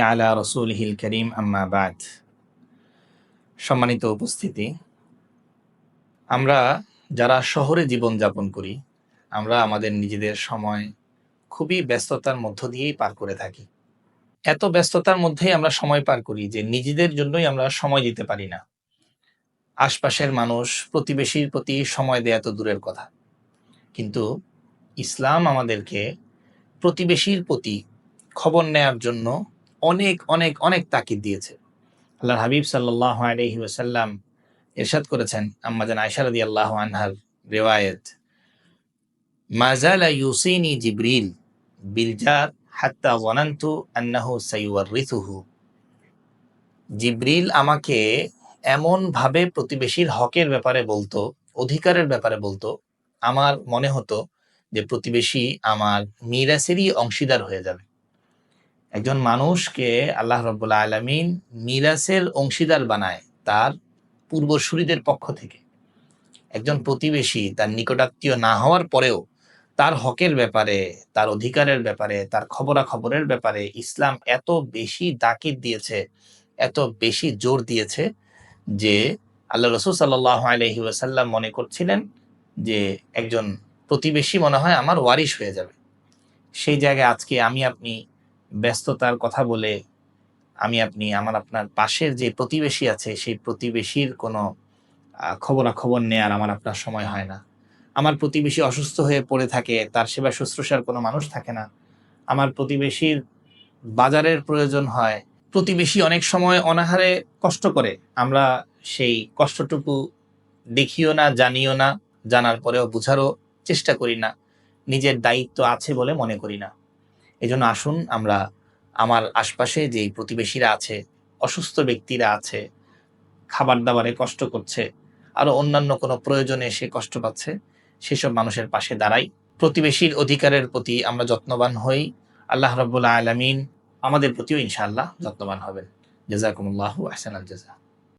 আলা রসুলহিল করিম, আম্মা বাদ। সম্মানিত উপস্থিতি, আমরা যারা শহরে জীবন যাপন করি, আমরা আমাদের নিজেদের সময় খুবই ব্যস্ততার মধ্য দিয়েই পার করে থাকি। এত ব্যস্ততার মধ্যেই আমরা সময় পার করি যে নিজেদের জন্যই আমরা সময় দিতে পারি না। আশপাশের মানুষ, প্রতিবেশীর প্রতি সময় দেয়া তো দূরের কথা। কিন্তু ইসলাম আমাদেরকে প্রতিবেশীর প্রতি খবর নেয়ার জন্য অনেক অনেক অনেক তাকিদ দিয়েছে। আল্লাহ হাবিব সাল্লাহ আলহি ওসাল্লাম এরশাদ করেছেন, আম্মাজান আয়সারদি আল্লাহ আনহার রেওয়ায়েত মাজালা ইউসিনি জিব্রিল বিলজাত হাত্তা ওয়ানান্তু আন্নাহু সাইওয়ার জিব্রিল আমাকে এমন ভাবে প্রতিবেশীর হকের ব্যাপারে বলতো, অধিকারের ব্যাপারে বলতো, আমার মনে হতো যে প্রতিবেশী আমার মিরাসেরই অংশীদার হয়ে যাবে। একজন মানুষকে আল্লাহ রব্বুল্লা আলমিন মিরাসের অংশীদার বানায় তার পূর্বসূরিদের পক্ষ থেকে। একজন প্রতিবেশী তার নিকটাত্মীয় না হওয়ার পরেও তার হকের ব্যাপারে, তার অধিকারের ব্যাপারে, তার খবরাখবরের ব্যাপারে ইসলাম এত বেশি দাকিদ দিয়েছে, এত বেশি জোর দিয়েছে যে আল্লাহ রসুল সাল্লাহ আলহি ওয়াসাল্লাম মনে করছিলেন যে একজন প্রতিবেশী মনে হয় আমার ওয়ারিশ হয়ে যাবে। সেই জায়গায় আজকে আমি, আপনি ব্যস্ততার কথা বলে আমি আপনি আমার আপনার পাশের যে প্রতিবেশী আছে, সেই প্রতিবেশীর কোনো খবরাখবর নেয়ার আমার আপনার সময় হয় না। আমার প্রতিবেশী অসুস্থ হয়ে পড়ে থাকে, তার সেবা শুশ্রূষার কোনো মানুষ থাকে না। আমার প্রতিবেশীর বাজারের প্রয়োজন হয়। প্রতিবেশী অনেক সময় অনাহারে কষ্ট করে। আমরা সেই কষ্টটুকু দেখিও না, জানিও না, জানার পরেও বুঝারও চেষ্টা করি না। নিজের দায়িত্ব আছে বলে মনে করি না। এজন্য আসুন আমরা আমার আশপাশে যে প্রতিবেশীরা আছে, অসুস্থ ব্যক্তিরা আছে খাবার দাবারে কষ্ট করছে, আরও অন্যান্য কোনো প্রয়োজনে সে কষ্ট পাচ্ছে, সেসব মানুষের পাশে দাঁড়াই। প্রতিবেশীর অধিকারের প্রতি আমরা যত্নবান হই। আল্লাহ রব্বুল্লা আলমিন আমাদের প্রতিও ইনশাআল্লাহ যত্নবান হবেন। জাজাকুমুল্লাহ আহসান আল জাজা